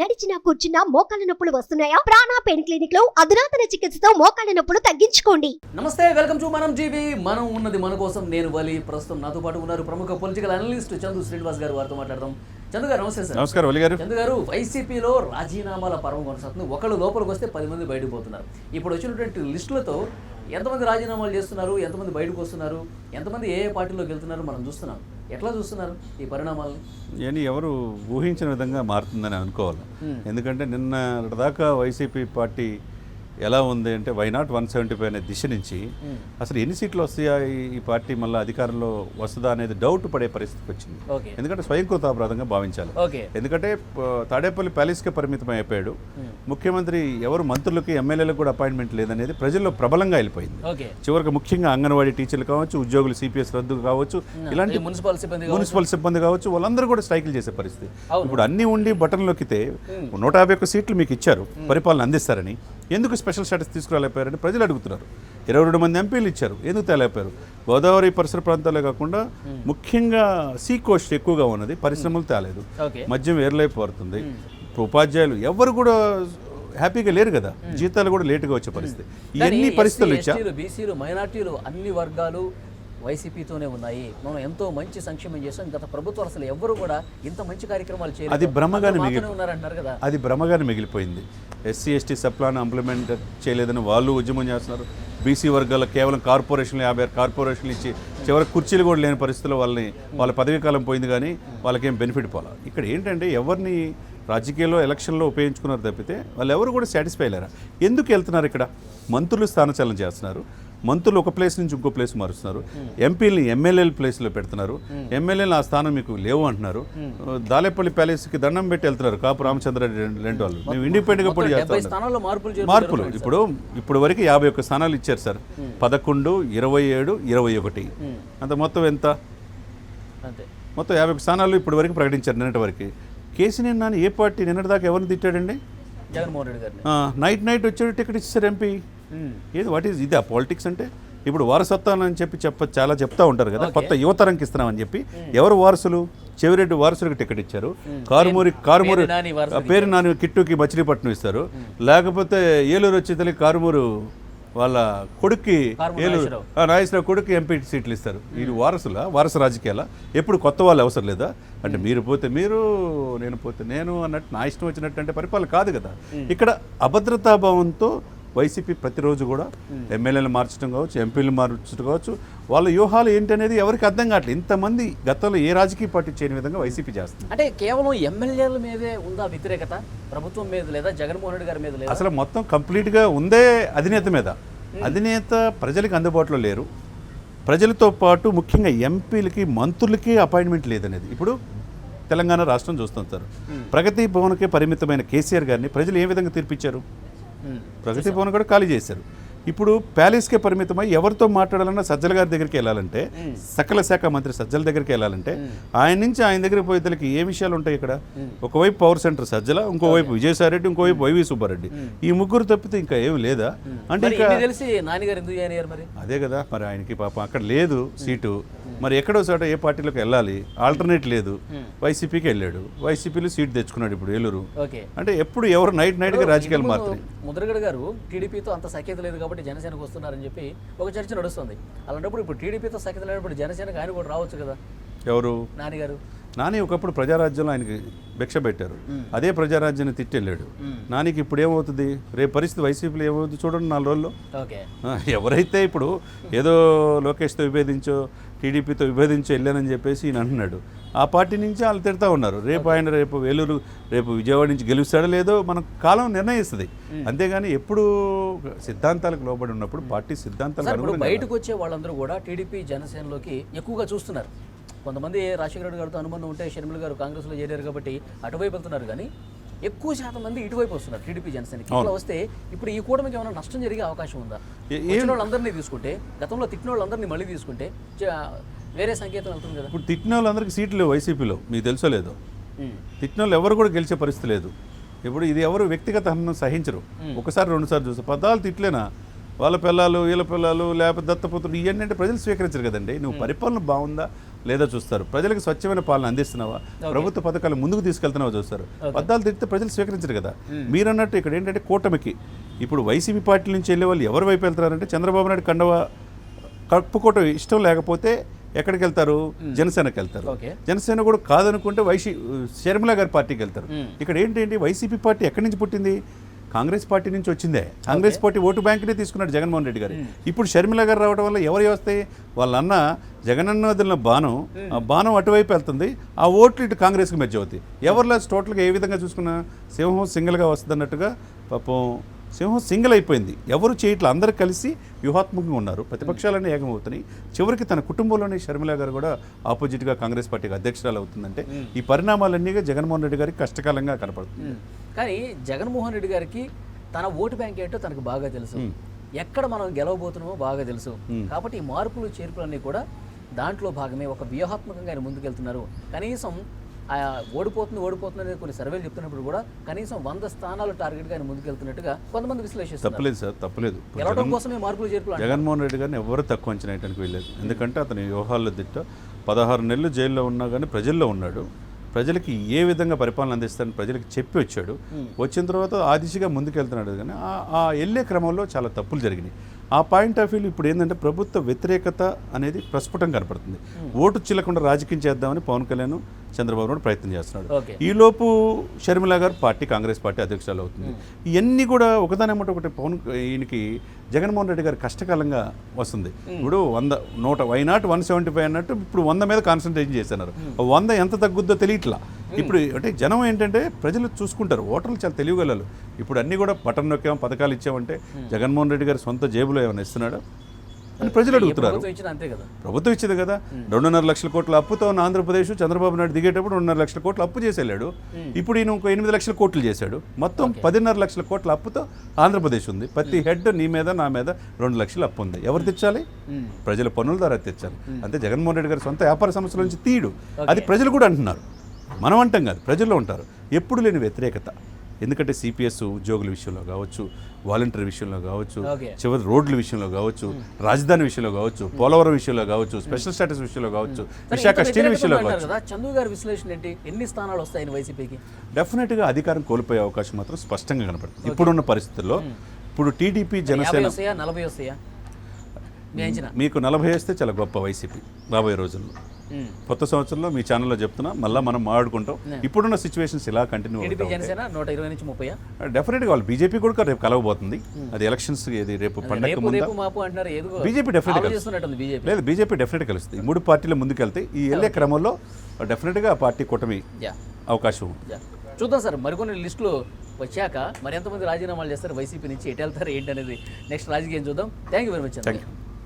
నడిచినా కూర్చున్నా మోకాళ్ళ నొప్పులు వస్తున్నాయా? ప్రాణా పెయిన్ క్లినిక్లో అధునాతన చికిత్సతో మోకాళ్ళ నొప్పులు తగ్గించుకోండి. నమస్తే వెల్కమ్ టు మనం జీవి మనం ఉన్నది మన కోసం నేను వలి ప్రస్తుతం నాతో పాటు ఉన్నారు ప్రముఖ పొలిటికల్ అనలిస్ట్ చందు శ్రీనివాస్ గారు. వారితో మాట్లాడదాం. చందు గారు నమస్తే సార్. నమస్కారం ఒలి గారు. చందు గారు వైసీపీలో రాజీనామాల పర్వం కొనసాగుతుంది. ఒకళ్ళు లోపలికి వస్తే పది మంది బయటకు పోతున్నారు. ఇప్పుడు వచ్చినటువంటి లిస్టులతో ఎంతమంది రాజీనామాలు చేస్తున్నారు? ఎంతమంది బయటకు వస్తున్నారు? ఎంతమంది ఏ ఏ పార్టీలోకి వెళ్తున్నారు? మనం చూస్తున్నాం. ఎట్లా చూస్తున్నారు ఈ పరిణామాలను? అని ఎవరు ఊహించిన విధంగా మారుతుందని అనుకోవాలి. ఎందుకంటే నిన్న దాకా వైసీపీ పార్టీ ఎలా ఉంది అంటే why not one seventy five అనే దిశ నుంచి అసలు ఎన్ని సీట్లు వస్తాయా ఈ- పార్టీ మళ్ళీ అధికారంలో వస్తుందా అనేది డౌట్ పడే పరిస్థితికి వచ్చింది. ఎందుకంటే స్వయంకృతాపరాధంగా భావించాలి. ఎందుకంటే తాడేపల్లి ప్యాలెస్కే పరిమితం అయిపోయాడు. ముఖ్యమంత్రి ఎవరు మంత్రులకి ఎమ్మెల్యేలకు కూడా అపాయింట్మెంట్ లేదనేది ప్రజల్లో ప్రబలంగా వెళ్ళిపోయింది. చివరికి ముఖ్యంగా అంగన్వాడీ టీచర్లు కావచ్చు ఉద్యోగులు సిపిఎస్ రద్దు కావచ్చు ఇలాంటి మున్సిపల్ సిబ్బంది మున్సిపల్ సిబ్బంది కావచ్చు వాళ్ళందరూ కూడా స్ట్రైకులు చేసే పరిస్థితి. ఇప్పుడు అన్ని ఉండి బటన్ నొక్కితే నూట యాభై ఒక్క సీట్లు మీకు ఇచ్చారు పరిపాలన అందిస్తారని. ఎందుకు స్పెషల్ స్టేటస్ తీసుకురాలేకపోయారని ప్రజలు అడుగుతున్నారు. ఇరవై రెండు మంది ఎంపీలు ఇచ్చారు. ఎందుకు తేలేకపోయారు? గోదావరి పరిసర ప్రాంతాలే కాకుండా ముఖ్యంగా సీ కోస్ట్ ఎక్కువగా ఉన్నది. పరిశ్రమలు తేలేదు. మద్యం ఏర్లైపోతుంది ఉపాధ్యాయులు ఎవరు కూడా హ్యాపీగా లేరు కదా. జీతాలు కూడా లేటుగా వచ్చే పరిస్థితి. ఇవన్నీ పరిస్థితులు ఇచ్చా బీసీలు మైనార్టీలు అన్ని వర్గాలు వైసీపీతోనే ఉన్నాయి. మనం ఎంతో మంచి సంక్షేమం చేసాం గత ప్రభుత్వాలు అసలు ఎవరు కూడా ఇంత మంచి కార్యక్రమాలు చేయలేదు. అది భ్రమగానే మిగిలి- మాతోనే ఉన్నారంటున్నారు కదా. అది భ్రమగానే మిగిలిపోయింది. ఎస్సీ ఎస్టీ సప్లాన్ ఇంప్లిమెంట్ చేయలేదని వాళ్ళు ఉద్యమం చేస్తున్నారు. బీసీ వర్గాల్లో కేవలం కార్పొరేషన్లు యాభై ఆరు కార్పొరేషన్లు ఇచ్చి చివరికి కుర్చీలు కూడా లేని పరిస్థితుల్లో వాళ్ళని వాళ్ళ పదవీ కాలం పోయింది కానీ వాళ్ళకేం బెనిఫిట్ పోలా? ఇక్కడ ఏంటంటే ఎవరిని రాజకీయాల్లో ఎలక్షన్లో ఉపయోగించుకున్నారు తప్పితే వాళ్ళు ఎవరు కూడా సాటిస్ఫై లేరా ఎందుకు వెళ్తున్నారు ఇక్కడ? మంత్రులు స్థానచలనం చేస్తున్నారు. మంత్రులు ఒక ప్లేస్ నుంచి ఇంకో ప్లేస్ మారుస్తున్నారు. ఎంపీలని ఎమ్మెల్యేల ప్లేస్లో పెడుతున్నారు. ఎమ్మెల్యేలు ఆ స్థానం మీకు లేవు అంటున్నారు. దాలేపల్లి ప్యాలెస్కి దండం పెట్టి వెళ్తున్నారు కాపు రామచంద్రరెడ్డి రెండు వాళ్ళు. మేము ఇండిపెండెంట్గా పోటీ చేస్తా మార్పులు ఇప్పుడు ఇప్పుడు వరకు యాభై ఒక్క స్థానాలు ఇచ్చారు సార్. పదకొండు ఇరవై ఏడు ఇరవై ఒకటి. అంత మొత్తం ఎంత? మొత్తం యాభై ఒక్క స్థానాలు ఇప్పుడు వరకు ప్రకటించారు నిన్నటి వరకు. కేసీఆర్ నాని ఏ పార్టీ నిన్నటి దాకా ఎవరిని తిట్టాడండి? నైట్ నైట్ వచ్చాడు టికెట్ ఇచ్చారు ఎంపీ. ఏది వాట్ ఈజ్ ఇది ఆ పాలిటిక్స్ అంటే? ఇప్పుడు వారసత్వం అని చెప్పి చెప్ప చాలా చెప్తా ఉంటారు కదా. కొత్త యువతరంకి ఇస్తున్నామని చెప్పి. ఎవరు వారసులు? చెవిరెడ్డి వారసులకు టికెట్ ఇచ్చారు. కారుమూరి కారుమూరి పేరు నాని కిట్టుకి మచిలీపట్నం ఇస్తారు. లేకపోతే ఏలూరు వచ్చేతల్లి కారుమూరు వాళ్ళ కొడుక్కి ఏలూరు నాగేశ్వరరావు. నాగేశ్వరరావు కొడుకు ఎంపీ సీట్లు ఇస్తారు. ఇది వారసుల? వారసు రాజకీయాల? ఎప్పుడు కొత్త వాళ్ళు అవసరం లేదా? అంటే మీరు పోతే మీరు నేను పోతే నేను అన్నట్టు నా ఇష్టం వచ్చినట్టు అంటే పరిపాలన కాదు కదా. ఇక్కడ అభద్రతాభావంతో వైసీపీ ప్రతిరోజు కూడా ఎమ్మెల్యేలు మార్చడం కావచ్చు ఎంపీలు మార్చడం కావచ్చు వాళ్ళ వ్యూహాలు ఏంటనేది ఎవరికి అర్థం కావట్లేదు. ఇంతమంది గతంలో ఏ రాజకీయ పార్టీ చేయని విధంగా వైసీపీ చేస్తుంది? అంటే కేవలం ఎమ్మెల్యేల మీదే ఉందా వ్యతిరేకత? ప్రభుత్వం మీద లేదా జగన్మోహన్ రెడ్డి గారి మీద లేదా? అసలు మొత్తం కంప్లీట్గా ఉందే అధినేత మీద. అధినేత ప్రజలకు అందుబాటులో లేరు. ప్రజలతో పాటు ముఖ్యంగా ఎంపీలకి మంత్రులకి అపాయింట్మెంట్ లేదనేది. ఇప్పుడు తెలంగాణ రాష్ట్రం చూస్తాం సార్ ప్రగతి భవన్కి పరిమితమైన కేసీఆర్ గారిని ప్రజలు ఏ విధంగా తీర్పిచ్చారు. ప్రగతి భవన్ కూడా ఖాళీ చేశారు. ఇప్పుడు ప్యాలెస్కే పరిమితమై ఎవరితో మాట్లాడాలన్నా సజ్జల గారి దగ్గరికి వెళ్ళాలంటే సకల శాఖ మంత్రి సజ్జల దగ్గరికి వెళ్ళాలంటే ఆయన నుంచి ఆయన దగ్గరికి పోయేతలకి ఏ విషయాలు ఉంటాయి ఇక్కడ? ఒకవైపు పవర్ సెంటర్ సజ్జల ఇంకోవైపు విజయసాయిరెడ్డి ఇంకోవైపు వైవి సుబ్బారెడ్డి. ఈ ముగ్గురు తప్పితే ఇంకా ఏమి లేదా? అంటే తెలిసి నాన్నగారు ఎందుకు అదే కదా మరి ఆయనకి పాపం అక్కడ లేదు సీటు. మరి ఎక్కడో చోట ఏ పార్టీలోకి వెళ్ళాలి ఆల్టర్నేట్ లేదు. వైసీపీకి వెళ్ళాడు. వైసీపీలో సీట్ తెచ్చుకున్నాడు ఇప్పుడు ఏలూరు. ఓకే. అంటే ఎప్పుడు ఎవరు నైట్ నైట్గా రాజకీయాలు మారుతాయి ముద్రగడ గారు టీడీపీతో అంత సఖ్యత లేదు కాబట్టి జనసేనకు వస్తున్నారని చెప్పి ఒక చర్చ నడుస్తుంది. అలాంటప్పుడు ఇప్పుడు టీడీపీతో సఖ్యత లేనప్పుడు జనసేనకు ఆయన కూడా రావచ్చు కదా? ఎవరు? నాన్నగారు నాని ఒకప్పుడు ప్రజారాజ్యంలో ఆయనకి భిక్ష పెట్టారు. అదే ప్రజారాజ్యాన్ని తిట్టెళ్ళాడు. నానికి ఇప్పుడు ఏమవుతుంది? రేపు పరిస్థితి వైసీపీలో ఏమవుతుంది చూడండి నాలుగు రోజుల్లో. ఎవరైతే ఇప్పుడు ఏదో లోకేష్తో విభేదించో టీడీపీతో విభేదించో వెళ్ళానని చెప్పేసి ఈయన అంటున్నాడు. ఆ పార్టీ నుంచి వాళ్ళు తిడతా ఉన్నారు. రేపు ఆయన రేపు వేలూరు రేపు విజయవాడ నుంచి గెలుస్తాడో లేదో మన కాలం నిర్ణయిస్తుంది. అంతేగాని ఎప్పుడు సిద్ధాంతాలకు లోబడి ఉన్నప్పుడు పార్టీ సిద్ధాంతాలకు అనుగుణంగా బయటకు వచ్చే వాళ్ళందరూ కూడా టీడీపీ జనసేనలోకి ఎక్కువగా చూస్తున్నారు. కొంతమంది రాజశేఖర రెడ్డి గారితో అనుబంధం ఉంటే షర్మిల గారు కాంగ్రెస్లో చేరారు కాబట్టి అటువైపు వెళ్తున్నారు కానీ ఎక్కువ శాతం మంది ఇటువైపు వస్తున్నారు టీడీపీ జనసేనకి. ఇట్లా వస్తే ఇప్పుడు ఈ కూటమికి ఏమైనా నష్టం జరిగే అవకాశం ఉందా? ఏ- వచ్చిన వాళ్ళందరినీ తీసుకుంటే గతంలో తిట్టిన వాళ్ళందరినీ మళ్ళీ తీసుకుంటే వేరే సంకేతం వెళ్తుంది కదా. ఇప్పుడు తిట్టిన వాళ్ళందరికీ సీట్లు లేవు వైసీపీలో మీకు తెలుసో లేదో. తిట్టిన వాళ్ళు ఎవరు కూడా గెలిచే పరిస్థితి లేదు. ఇప్పుడు ఇది ఎవరు వ్యక్తిగత హనం సహించరు. ఒకసారి రెండుసార్లు చూస్తారు పద్దాలు తిట్లేనా? వాళ్ళ పిల్లలు వీళ్ళ పిల్లలు లేకపోతే దత్తపుత్రులు ఇవన్నీ అంటే ప్రజలు స్వీకరించరు కదండి. నువ్వు పరిపాలన బాగుందా? లేదా చూస్తారు. ప్రజలకు స్వచ్ఛమైన పాలన అందిస్తున్నావా? ప్రభుత్వ పథకాలు ముందుకు తీసుకెళ్తున్నావా చూస్తారు. పద్దాలు తిరిగితే ప్రజలు స్వీకరించరు కదా. మీరు అన్నట్టు ఇక్కడ ఏంటంటే కూటమికి. ఇప్పుడు వైసీపీ పార్టీ నుంచి వెళ్ళే వాళ్ళు ఎవరి వైపు వెళ్తున్నారంటే చంద్రబాబు నాయుడు కండవ కప్పుకోవటం ఇష్టం లేకపోతే ఎక్కడికి వెళ్తారు? జనసేనకి వెళ్తారు. జనసేన కూడా కాదనుకుంటే వైసీ షర్మిల గారి పార్టీకి వెళ్తారు. ఇక్కడ ఏంటంటే వైసీపీ పార్టీ ఎక్కడి నుంచి పుట్టింది? కాంగ్రెస్ పార్టీ నుంచి వచ్చిందే. కాంగ్రెస్ పార్టీ ఓటు బ్యాంకునే తీసుకున్నాడు జగన్మోహన్ రెడ్డి గారు. ఇప్పుడు షర్మిల గారు రావడం వల్ల ఎవరు వస్తాయి వాళ్ళ అన్న జగనన్న వదిలిన బాణం ఆ బాణం అటువైపు వెళ్తుంది ఆ ఓట్లు ఇటు కాంగ్రెస్కి మెచ్చి అవుతాయి ఎవరిలో టోటల్గా ఏ విధంగా చూసుకున్నా సింహం సింగిల్గా వస్తుంది అన్నట్టుగా పాపం సింహం సింగిల్ అయిపోయింది. ఎవరు చేయట్లా అందరూ కలిసి వ్యూహాత్మకంగా ఉన్నారు. ప్రతిపక్షాలన్నీ ఏకమవుతున్నాయి. చివరికి తన కుటుంబంలోని షర్మిల గారు కూడా ఆపోజిట్గా కాంగ్రెస్ పార్టీకి అధ్యక్షురాలు అవుతుందంటే ఈ పరిణామాలన్నీ జగన్మోహన్ రెడ్డి గారికి కష్టకాలంగా కనపడుతుంది. కానీ జగన్మోహన్ రెడ్డి గారికి తన ఓటు బ్యాంక్ ఏంటో తనకు బాగా తెలుసు. ఎక్కడ మనం గెలవబోతున్నామో బాగా తెలుసు. కాబట్టి ఈ మార్పులు చేర్పులన్నీ కూడా దాంట్లో భాగమే. ఒక వ్యూహాత్మకంగా ఆయన ముందుకెళ్తున్నారు. కనీసం ఆ ఓడిపోతుంది ఓడిపోతుంది అనేది కొన్ని సర్వేలు చెప్తున్నప్పుడు కూడా కనీసం వంద స్థానాలు టార్గెట్గా ఆయన ముందుకెళ్తున్నట్టుగా కొంతమంది విశ్లేషిస్తారు తప్పలేదు సార్ తప్పలేదు. గెలవడం కోసమే మార్పులు చేర్పులు. జగన్మోహన్ రెడ్డి గారిని ఎవరు తక్కువ అంచనా వేయడానికి వెళ్ళలేదు ఎందుకంటే అతని వ్యూహాల్లో దిట్ట పదహారు నెలలు జైల్లో ఉన్నా కానీ ప్రజల్లో ఉన్నాడు. ప్రజలకి ఏ విధంగా పరిపాలన అందిస్తారని ప్రజలకు చెప్పి వచ్చాడు. వచ్చిన తర్వాత ఆ దిశగా ముందుకెళ్తున్నాడు కానీ ఆ- ఆ వెళ్ళే క్రమంలో చాలా తప్పులు జరిగినాయి. ఆ పాయింట్ ఆఫ్ వ్యూలో ఇప్పుడు ఏంటంటే ప్రభుత్వ వ్యతిరేకత అనేది ప్రస్ఫుటం కనపడుతుంది. ఓటు చిల్లకుండా రాజకీయం చేద్దామని పవన్ కళ్యాణ్ చంద్రబాబు నాయుడు ప్రయత్నం చేస్తున్నాడు. ఈలోపు షర్మిల గారు పార్టీ కాంగ్రెస్ పార్టీ అధ్యక్షురాలు అవుతుంది. ఇవన్నీ కూడా ఒకదానేమంటే ఒకటి పవన్ ఈయనకి జగన్మోహన్ రెడ్డి గారు కష్టకాలంగా వస్తుంది. ఇప్పుడు వంద నూట why not one seventy five అన్నట్టు ఇప్పుడు వంద మీద కాన్సన్ట్రేషన్ చేస్తున్నారు. వంద ఎంత తగ్గుద్దో తెలియట్లా. ఇప్పుడు అంటే జనం ఏంటంటే ప్రజలు చూసుకుంటారు. ఓటర్లు చాలా తెలియగలరు ఇప్పుడు అన్నీ కూడా బటన్ నొక్కాం పథకాలు ఇచ్చామంటే జగన్మోహన్ రెడ్డి గారి సొంత జేబులో ఏమైనా ఇస్తున్నాడా? అని ప్రజలు అడుగుతున్నారు. ప్రభుత్వం ఇచ్చింది కదా. రెండున్నర లక్షల కోట్ల అప్పుతో ఆంధ్రప్రదేశ్ చంద్రబాబు నాయుడు దిగేటప్పుడు రెండున్నర లక్షల కోట్ల అప్పు చేసి వెళ్ళాడు ఇప్పుడు ఈయన ఇంకో ఎనిమిది లక్షల కోట్లు చేశాడు. మొత్తం పదిన్నర లక్షల కోట్ల అప్పుతో ఆంధ్రప్రదేశ్ ఉంది. ప్రతి హెడ్ నీ మీద నా మీద రెండు లక్షలు అప్పు ఉంది. ఎవరు తెచ్చాలి? ప్రజల పన్నుల ద్వారా తెచ్చాలి. అంటే జగన్మోహన్ రెడ్డి గారి సొంత వ్యాపార సంస్థల నుంచి తీయడు. అది ప్రజలు కూడా అంటున్నారు. మనం అంటాం కాదు ప్రజల్లో ఉంటారు. ఎప్పుడు లేని వ్యతిరేకత. ఎందుకంటే సిపిఎస్ ఉద్యోగుల విషయంలో కావచ్చు వాలంటీర్ విషయంలో కావచ్చు. చివరి రోడ్ల విషయంలో కావచ్చు రాజధాని విషయంలో కావచ్చు పోలవరం విషయంలో కావచ్చు స్పెషల్ స్టాటస్ విషయంలో కావచ్చు సరే, విశాఖ స్టీల్ విషయంలో కావచ్చు. చందు గారి విశ్లేషణ ఏంటి? ఎన్ని స్థానాలు వస్తాయని వైసీపీకి? డెఫినెట్గా అధికారం కోల్పోయే అవకాశం మాత్రం స్పష్టంగా కనపడుతుంది. ఇప్పుడున్న పరిస్థితుల్లో ఇప్పుడు టీడీపీ జనసేన నలభై వస్తాయా? మీకు నలభై వేస్తే చాలా గొప్ప వైసీపీ రాబోయే రోజుల్లో. కొత్త సంవత్సరంలో మీ ఛానల్లో చెప్తున్నా మళ్ళీ మనం మాట్లాడుకుంటాం. ఇప్పుడున్న సిచ్యువేషన్స్ ఇలా కంటిన్యూ నూట ఇరవై నుంచి ముప్పై డెఫినెట్గా వాళ్ళు బీజేపీ కూడా రేపు కలవబోతుంది. అది ఎలక్షన్స్ ఇది రేపు పండగ ముందు? ఏదో బీజేపీ బీజేపీ. లేదు బీజేపీ డెఫినెట్గా కలుస్తుంది. మూడు పార్టీలు ముందుకెళ్తే ఈ వెళ్ళే క్రమంలో డెఫినెట్గా ఆ పార్టీ కూటమి యా. అవకాశం ఉంది. యా. చూద్దాం సార్ మరికొన్ని లిస్టులు వచ్చాక మరి ఎంతమంది రాజీనామాలు చేస్తారు వైసీపీ నుంచి ఎటు వెళ్తారు ఏంటి అనేది నెక్స్ట్ రాజకీయం చూద్దాం. Thank you very much thank you